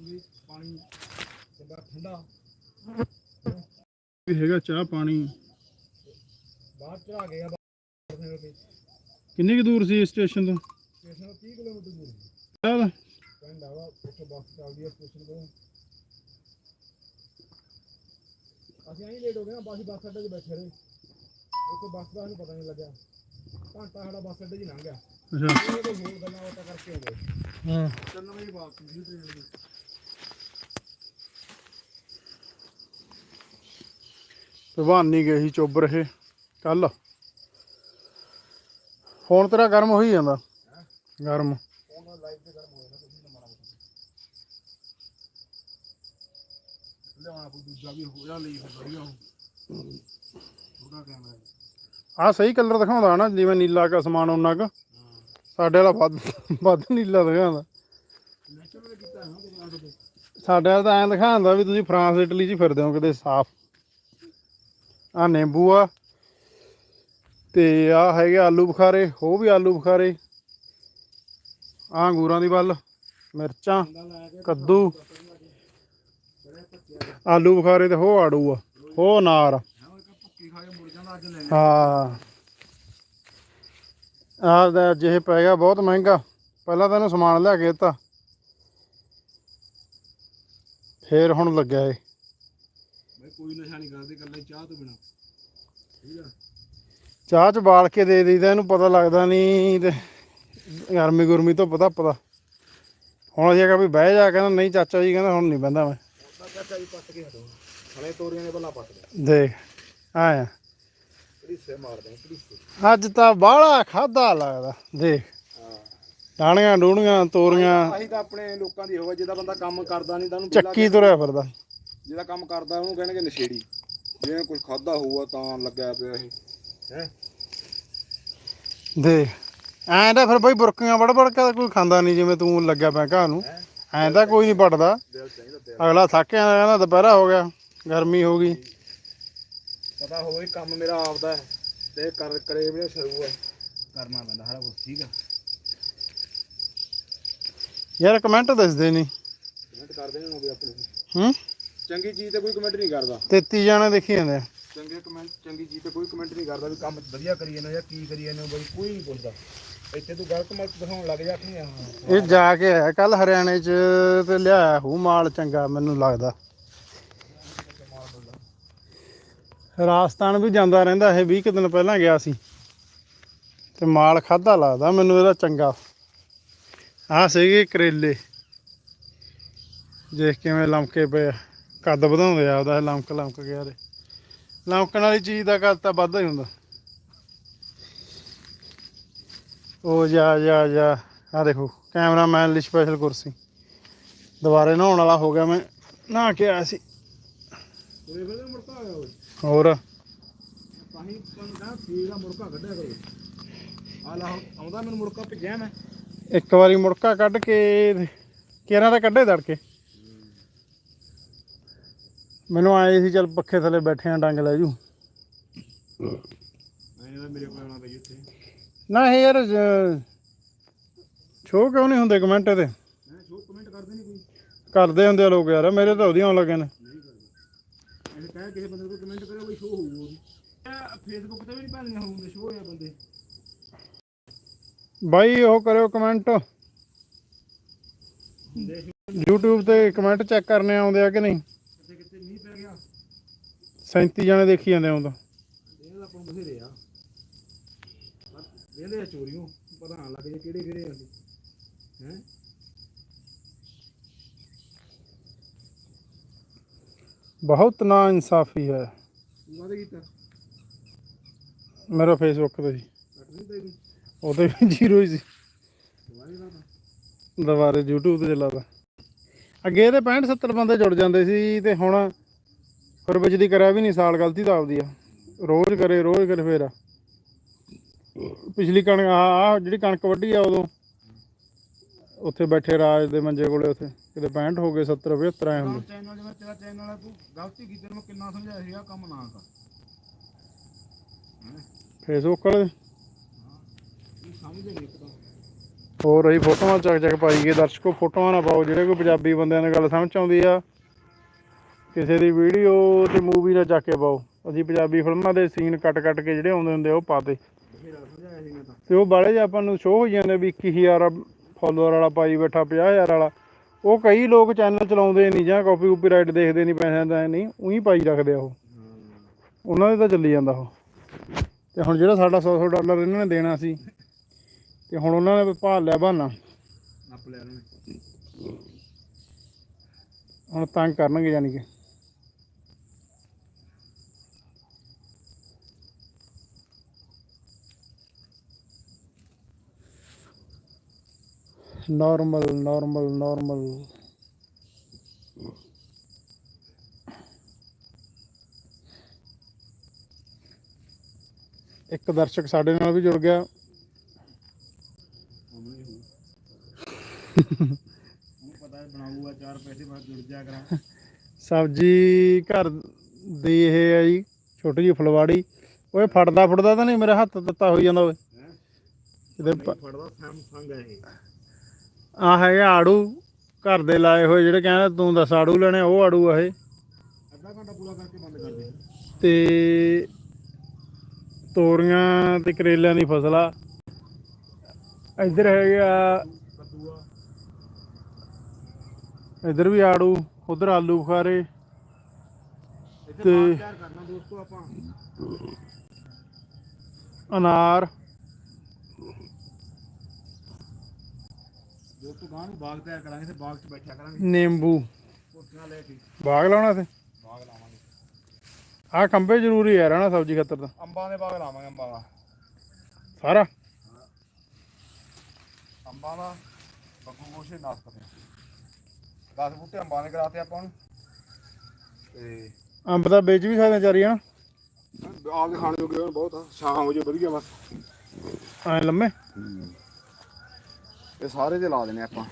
ਚੰਗੀ ਪਾਣੀ ਚੰਗਾ ਠੰਡਾ ਵੀ ਹੈਗਾ ਚਾਹ ਪਾਣੀ। ਬਾਹਰ ਚੜਾ ਗਏ ਆ ਬਾਹਰ ਦੇ ਕਿੰਨੀ ਕੁ ਦੂਰ ਸੀ ਸਟੇਸ਼ਨ ਤੋਂ? ਸਟੇਸ਼ਨ ਤੋਂ 30 ਕਿਲੋਮੀਟਰ ਦੂਰ। ਦਾ ਪਿੰਡ ਆ ਵਾ ਉੱਥੇ ਬੱਸ ਚੱਲਦੀ ਆ ਸਟੇਸ਼ਨ ਤੋਂ। ਅਸੀਂ ਆਈ ਲੇਟ ਹੋ ਗਏ ਨਾ ਬਾਸੀ ਬੱਸ ਅੱਡੇ 'ਚ ਬੈਠੇ ਰਹੇ। ਉੱਥੇ ਬੱਸ ਦਾ ਸਾਨੂੰ ਪਤਾ ਨਹੀਂ ਲੱਗਿਆ। ਘੰਟਾ ਸਾਡਾ ਬੱਸ ਅੱਡੇ 'ਚ ਹੀ ਲੰਘ ਗਿਆ। ਅੱਛਾ। ਇਹ ਕੋਈ ਹੋਰ ਗੱਲਾਂ ਬਾਤਾਂ ਕਰਕੇ ਹੋ ਗਏ ਹਾਂ। ਤਿੰਨ ਵਜੇ ਵਾਪਸ ਸੀ ਟ੍ਰੇਨ ਦੀ ਭਵਾਨੀ ਗਏ ਸੀ ਚੁੱਬ ਰਹੇ ਕੱਲ ਫੋਨ ਤੇਰਾ ਗਰਮ ਹੋਈ ਜਾਂਦਾ। ਗਰਮ। ਉਹਨਾਂ ਸਹੀ ਕਲਰ ਦਿਖਾਉਂਦਾ ਨਾ, ਜਿਵੇਂ ਨੀਲਾ ਕਾ ਸਮਾਨ ਉਹਨਾਂ ਕ। ਸਾਡੇ ਵਾਲਾ ਵੱਧ ਵੱਧ ਨੀਲਾ ਦਿਖਾਉਂਦਾ। ਸਾਡੇ ਵਾਲਾ ਤਾਂ ਐਂ ਦਿਖਾਉਂਦਾ ਵੀ ਤੁਸੀਂ ਫਰਾਂਸ, ਇਟਲੀ 'ਚ ਫਿਰਦੇ ਹੋ, ਕਿਤੇ ਸਾਫ਼। ਆ ਨਿੰਬੂ ਆ ਤੇ ਆ ਹੈਗੇ ਆਲੂ ਬੁਖਾਰੇ, ਉਹ ਵੀ ਆਲੂ ਬੁਖਾਰੇ। ਆ ਅੰਗੂਰਾਂ ਦੀ ਵੱਲ, ਮਿਰਚਾਂ, ਕੱਦੂ। ਆਲੂ ਬੁਖਾਰੇ ਤੇ ਹੋ ਆੜੂ ਆ, ਉਹ ਅਨਾਰ ਆ। ਹਾਂ। ਉਹ ਆਹ ਦਾ ਜਿਹੇ ਪੈ ਗਿਆ, ਬਹੁਤ ਮਹਿੰਗਾ। ਪਹਿਲਾਂ ਤਾਂ ਇਹਨੂੰ ਸਮਾਨ ਲਿਆ ਕੇ ਦਿੱਤਾ। ਫੇਰ ਹੁਣ ਲੱਗਿਆ ਏ ਕੋਈ ਨਸ਼ਾ ਨਹੀਂ ਕਰਦੇ ਇਕੱਲੇ ਚਾਹ ਤੋਂ ਬਿਨਾ। ਠੀਕ ਆ? ਚਾਹ ਚ ਬਾਲ ਕੇ ਦੇ ਦਈਦਾ ਇਹਨੂੰ ਪਤਾ ਲੱਗਦਾ ਨਹੀਂ ਤੇ ਗਰਮੀ ਗੁਰਮੀ ਤੋਂ ਪਤਾ ਪਤਾ। ਹੁਣ ਅਸੀਂ ਕਿਹਾ ਵੀ ਬਹਿ ਜਾ ਕਹਿੰਦਾ ਨਹੀਂ ਚਾਚਾ ਜੀ ਕਹਿੰਦਾ ਹੁਣ ਨਹੀਂ ਬਹਿੰਦਾ ਮੈਂ। ਉਹਦਾ ਚਾਚਾ ਜੀ ਪੱਟ ਕੇ ਹਟੋ। ਹਲੇ ਤੋਰੀਆਂ ਨੇ ਬੱਲਾ ਪੱਟ ਦੇ ਦੇਖ ਆਇਆ ਮਾਰਦੇ ਅੱਜ ਤਾਂ ਬਾਹਲਾ ਖਾਦਾ ਲੱਗਦਾ ਦੇਖ। ਡਾਣੀਆਂ ਡੂਣੀਆਂ ਤੋਰੀਆਂ। ਆਹੀ ਤਾਂ ਆਪਣੇ ਲੋਕਾਂ ਦੀ ਹੋਵੇ ਜਿਹਦਾ ਬੰਦਾ ਕੰਮ ਕਰਦਾ ਨਹੀਂ ਤਾਂ ਉਹਨੂੰ ਚੱਕੀ ਤੁਰਿਆ ਫਿਰਦਾ। ਜਿਹਦਾ ਕੰਮ ਕਰਦਾ ਉਹਨੂੰ ਕਹਿਣਗੇ ਨਸ਼ੇੜੀ। ਜਿਹਨੇ ਕੁਝ ਖਾਦਾ ਹੋਊਗਾ ਤਾਂ ਲੱਗਿਆ ਪਿਆ ਇਹ। ਹੈ? ਦੇਖ ਐਂ ਤਾਂ ਫਿਰ ਬਈ ਬੁਰਕੀਆਂ ਵੜ ਵੜ ਕੇ ਕੋਈ ਖਾਂਦਾ ਨਹੀਂ ਜਿਵੇਂ ਤੂੰ ਲੱਗਿਆ ਪਿਆ ਘਾਹ ਨੂੰ। ਐਂ ਤਾਂ ਕੋਈ ਨਹੀਂ ਪੜਦਾ ਦਿਲ ਚਾਹੀਦਾ ਦਿਲ। ਅਗਲਾ ਥੱਕ ਜਾਂਦਾ ਕਹਿੰਦਾ ਦੁਪਹਿਰਾ ਹੋ ਗਿਆ ਗਰਮੀ ਹੋ ਗਈ। ਪਤਾ ਹੋਵੇ ਕੰਮ ਮੇਰਾ ਆਪਦਾ ਹੈ ਤੇ ਕਰ ਕਰੇ ਵੀ ਸ਼ੁਰੂ ਹੈ। ਕਰਨਾ ਪੈਂਦਾ ਸਾਰਾ ਕੁਝ ਠੀਕ ਆ? ਯਾਰ ਕਮੈਂਟ ਦੱਸਦੇ ਨਹੀਂ। ਕਮੈਂਟ ਕਰਦੇ ਨੇ ਹੋਵੇ ਆਪਣੇ। ਹੂੰ? ਚੰਗੀ ਚੀਜ਼ ਤੇ ਕੋਈ ਕਮੈਂਟ ਨਹੀਂ ਕਰਦਾ। 33 ਜਾਣੇ ਦੇਖੀ ਜਾਂਦੇ ਆ। ਚੰਗੇ ਕਮੈਂਟ ਚੰਗੀ ਚੀਜ਼ ਤੇ ਕੋਈ ਕਮੈਂਟ ਨਹੀਂ ਕਰਦਾ ਵੀ ਕੰਮ ਵਧੀਆ ਕਰੀ ਜਾਂਦੇ ਜਾਂ ਕੀ ਕਰੀ ਜਾਂਦੇ ਬਈ ਕੋਈ ਨਹੀਂ ਪੁੱਛਦਾ। ਇੱਥੇ ਤੂੰ ਗਲਤ ਮਲਤ ਦਿਖਾਉਣ ਲੱਗ ਜਾ ਆਹ। ਇਹ ਜਾ ਕੇ ਆਇਆ ਕੱਲ ਹਰਿਆਣੇ ਚ ਤੇ ਲਿਆਇਆ ਹੂ ਮਾਲ ਚੰਗਾ ਮੈਨੂੰ ਲੱਗਦਾ। ਰਾਜਸਥਾਨ ਵੀ ਜਾਂਦਾ ਰਹਿੰਦਾ ਇਹ 20 ਕੁ ਦਿਨ ਪਹਿਲਾਂ ਗਿਆ ਸੀ। ਤੇ ਮਾਲ ਖਾਦਾ ਲੱਗਦਾ ਮੈਨੂੰ ਇਹਦਾ ਚੰਗਾ। ਆਹ ਸੀਗੇ ਕਰੇਲੇ। ਦੇਖ ਕਿਵੇਂ ਲਮਕੇ ਪਏ ਆ। ਕੱਦ ਵਧਾਉਂਦੇ ਆ ਉਹਦਾ ਲਮਕ ਲਮਕ ਗਿਆ ਦੇ ਲਮਕਣ ਵਾਲੀ ਚੀਜ਼ ਦਾ ਕੱਦ ਤਾਂ ਵੱਧਦਾ ਹੀ ਹੁੰਦਾ। ਉਹ ਜਾ ਜਾ ਜਾ ਆ ਦੇਖੋ ਕੈਮਰਾਮੈਨ ਲਈ ਸਪੈਸ਼ਲ ਕੁਰਸੀ। ਦੁਬਾਰੇ ਨਹਾਉਣ ਵਾਲਾ ਹੋ ਗਿਆ ਮੈਂ ਨਹਾ ਕੇ ਆਇਆ ਸੀ। ਹੋਰ? ਤਾਂ ਹੀ ਕਹਿੰਦਾ ਫੀਲ ਦਾ ਮੁੜਕਾ ਕੱਢਿਆ ਕਰੋ ਆ ਲਾ ਹੁਣ ਆਉਂਦਾ ਮੈਨੂੰ ਮੁੜਕਾ ਭਿੱਜਿਆ ਮੈਂ। ਇੱਕ ਵਾਰੀ ਮੁੜਕਾ ਕੱਢ ਕੇ ਕਿਹਨਾਂ ਦਾ ਕੱਢੇ ਦੜਕੇ ਮੈਨੂੰ ਆਏ ਸੀ, ਚੱਲ ਪੱਖੇ ਥੱਲੇ ਬੈਠੇ ਆ, ਡੰਗ ਲੈ ਜੂ। ਮੇਰੇ ਕੋਲ ਆਉਣਾ ਪਈ ਉੱਥੇ ਨਾ ਇਹ ਯਾਰ ਸ਼ੋ ਕਿਉਂ ਨਹੀਂ ਹੁੰਦੇ ਕਮੈਂਟ ਤੇ? ਹੈ ਜੋ ਕਮੈਂਟ ਕਰਦੇ ਨਹੀਂ ਕੋਈ ਕਰਦੇ ਹੁੰਦੇ ਆ ਲੋਕ ਯਾਰ, ਮੇਰੇ ਤਾਂ ਉਹਦੀ ਆਉਣ ਲੱਗੇ ਨੇ। ਇਹ ਕਹਿ ਕਿਸੇ ਬੰਦੇ ਨੂੰ ਕਮੈਂਟ ਕਰਿਓ ਬਈ ਸ਼ੋਅ ਹੋਊਗਾ ਫੇਸਬੁੱਕ ਤੇ ਵੀ ਨਹੀਂ ਭਾਲਣੇ ਹੋਣਗੇ ਸ਼ੋਅ ਆ ਬੰਦੇ ਬਾਈ ਉਹ ਕਰਿਓ ਕਮੈਂਟ ਦੇਖ YouTube ਤੇ ਕਮੈਂਟ ਚੈੱਕ ਕਰਨੇ ਆਉਂਦੇ ਆ ਕਿ ਨਹੀਂ ਕਿਤੇ ਕਿਤੇ ਮੀਂਹ ਪੈ ਗਿਆ 37 ਜਣੇ ਦੇਖੀ ਜਾਂਦੇ ਆਉਂਦਾ ਇਹ ਤਾਂ। ਆਪਾਂ ਨੂੰ ਬਥੇਰੇ ਆ। ਵੇਲੇ ਚੋਰੀਓ ਪਤਾ ਨਾ ਲੱਗ ਜੇ ਕਿਹੜੇ ਕਿਹੜੇ ਆ। ਹੈ? ਬਹੁਤ ਨਾ ਇਨਸਾਫੀ ਹੈ। ਤੂੰ ਕੀਤਾ। ਮੇਰਾ ਫੇਸਬੁੱਕ ਤੇ ਤੇਰੀ ਉਹਦੇ ਵੀ ਜ਼ੀਰੋ ਹੀ ਸੀ। ਤਾਂ। ਦੁਬਾਰੇ YouTube ਤੇ ਚੱਲਾਦਾ ਅੱਗੇ ਇਹਦੇ 65 70 ਬੰਦੇ ਜੁੜ ਜਾਂਦੇ ਸੀ ਤੇ ਹੁਣ ਫਿਰ ਵਿੱਚ ਦੀ ਕਰਿਆ ਵੀ ਨਹੀਂ ਸਾਲ ਗਲਤੀ ਤਾਂ ਆਪਦੀ ਆ। ਰੋਜ਼ ਕਰੇ ਰੋਜ਼ ਕਰੇ ਫੇਰ। ਪਿਛਲੀ ਕਣਕ ਆ ਜਿਹੜੀ ਕਣਕ ਵੱਢੀ ਆ ਉਦੋਂ ਉੱਥੇ ਬੈਠੇ ਰਾਜ ਦੇ ਮੰਜੇ ਕੋਲੇ ਉੱਥੇ ਕਿਤੇ 65 ਹੋ ਗਏ 70 75 ਆਏ ਹੁੰਦੇ। ਚੈਨਲ ਜਿਵੇਂ ਤੇਰਾ ਚੈਨਲ ਤੂੰ ਗਲਤੀ ਕੀਤੀ ਤੈਨੂੰ ਕਿੰਨਾ ਸਮਝਾਇਆ ਸੀ ਆ ਕੰਮ ਨਾ ਕਰ। ਫੇਸਬੁੱਕ ਵਾਲੇ? ਸਮਝਦੇ ਨਹੀਂ ਹੋਰ ਰਹੀ ਫੋਟੋਆਂ ਚੱਕ ਚੱਕ ਪਾਈ ਗਏ ਦਰਸ਼ਕੋ ਫੋਟੋਆਂ ਨਾ ਪਾਓ ਜਿਹੜੇ ਕੋਈ ਪੰਜਾਬੀ ਬੰਦਿਆਂ ਨੂੰ ਗੱਲ ਸਮਝ ਆਉਂਦੀ ਆ। ਕਿਸੇ ਦੀ ਵੀਡੀਓ ਤੇ ਮੂਵੀ ਨਾ ਚੱਕ ਕੇ ਪਾਓ। ਅਸੀਂ ਪੰਜਾਬੀ ਫਿਲਮਾਂ ਦੇ ਸੀਨ ਕੱਟ ਕੱਟ ਕੇ ਜਿਹੜੇ ਆਉਂਦੇ ਹੁੰਦੇ ਉਹ ਪਾਤੇ। ਤੇ ਉਹ ਬਾਲੇ ਜੇ ਆਪਾਂ ਨੂੰ ਸ਼ੋਅ ਹੋ ਜਾਂਦੇ ਵੀ 21000 ਫਾਲੋਅਰ ਵਾਲਾ ਪਾਈ ਬੈਠਾ 50000 ਵਾਲਾ ਉਹ ਕਈ ਲੋਕ ਚੈਨਲ ਚਲਾਉਂਦੇ ਨਹੀਂ ਜਾਂ ਕਾਪੀ ਕਾਪੀਰਾਈਟ ਦੇਖਦੇ ਨਹੀਂ ਪੈਸਿਆਂ ਦਾ ਨਹੀਂ ਉਹੀ ਪਾਈ ਰੱਖਦੇ ਆ ਉਹ। ਉਹਨਾਂ ਦੇ ਤਾਂ ਚੱਲੀ ਜਾਂਦਾ ਉਹ। ਤੇ ਹੁਣ ਜਿਹੜਾ ਸਾਡਾ 100 100 ਡਾਲਰ ਇਹਨਾਂ ਨੇ ਦੇਣਾ ਸੀ ਤੇ ਹੁਣ ਉਹਨਾਂ ਨੇ ਭਾਲ ਲਿਆ ਬਹਾਨਾ। ਨੱਪ ਲਿਆ ਉਹਨੇ ਹੁਣ ਤੰਗ ਕਰਨਗੇ ਯਾਨੀ ਕਿ। ਨਾਰਮਲ ਨਾਰਮਲ ਨਾਰਮਲ ਇੱਕ ਦਰਸ਼ਕ ਸਾਡੇ ਨਾਲ ਵੀ ਜੁੜ ਗਿਆ। ਉਹਨੂੰ ਪਤਾ ਹੈ ਬਣਾਊਗਾ ਚਾਰ ਪੈਸੇ ਬਾਅਦ ਜੁੜ ਜਾ ਕਰਾਂ ਸਬਜੀ ਘਰ ਦੀ ਇਹ ਹੈ ਜੀ ਛੋਟੀ ਜਿਹੀ ਫੁਲਵਾੜੀ। ਓਏ ਫੜਦਾ ਫੁੜਦਾ ਤਾਂ ਨਹੀਂ ਮੇਰੇ ਹੱਥ ਦਿੱਤਾ ਹੋਈ ਜਾਂਦਾ ਓਏ। ਕਿਤੇ ਫੜਦਾ ਸੈਮਸੰਗ ਹੈ ਇਹ। ਆ ਹੈਗਾ ਆੜੂ ਘਰ ਦੇ ਲਾਏ ਹੋਏ ਜਿਹੜੇ ਕਹਿੰਦੇ ਤੂੰ ਦੱਸ ਆੜੂ ਲੈਣੇ ਉਹ ਆੜੂ ਆ ਇਹ। ਅੱਧਾ ਘੰਟਾ ਪੂਰਾ ਕਰਕੇ ਬੰਦ ਕਰ ਦੇ। ਤੇ ਤੋਰੀਆਂ ਤੇ ਕਰੇਲਿਆਂ ਦੀ ਫਸਲ ਆ। ਇੱਧਰ ਹੈਗਾ ਇੱਧਰ ਵੀ ਆੜੂ ਉਧਰ ਆਲੂ ਬੁਖਾਰੇ। ਤੇ- ਅਨਾਰ। ਦੋਸਤੋ ਗਾਂ ਨੂੰ ਬਾਗ ਤਿਆਰ ਕਰਾਂਗੇ ਤੇ ਬਾਗ 'ਚ ਬੈਠਿਆ ਕਰਾਂਗੇ। ਨਿੰਬੂ। ਕੁਰਸੀਆਂ ਲੈ ਕੇ। ਬਾਗ ਲਾਉਣਾ ਤੇ ਬਾਗ ਲਾਵਾਂਗੇ। ਆਹ ਖੰਭੇ ਜ਼ਰੂਰੀ ਹੈ ਰਹਿਣਾ ਸਬਜ਼ੀ ਖਾਤਰ ਤਾਂ ਅੰਬਾਂ ਦੇ ਬਾਗ ਲਾਵਾਂਗੇ ਅੰਬਾਂ ਦਾ। ਸਾਰਾ? ਅੰਬਾਂ ਦਾ ਬੱਗੂ ਗੋਸ਼ੇ ਨਾਸਪਤੀ 10 ਬੂਟੇ ਅੰਬਾਂ ਦੇ ਕਰਾਤੇ ਆਪਾਂ ਨੂੰ। ਤੇ ਅੰਬ ਤਾਂ ਵੇਚ ਵੀ ਸਕਦੇ ਚਾਰੀ ਹਨਾ? ਆਪਦੇ ਖਾਣ ਜੋਗੇ ਹੋਣ ਬਹੁਤ ਆ ਛਾਂ ਹੋ ਜੇ ਵਧੀਆ ਬਸ। ਐ ਲੰਮੇ? ਇਹ ਸਾਰੇ ਤੇ ਲਾ ਦੇਣੇ ਆਪਾਂ।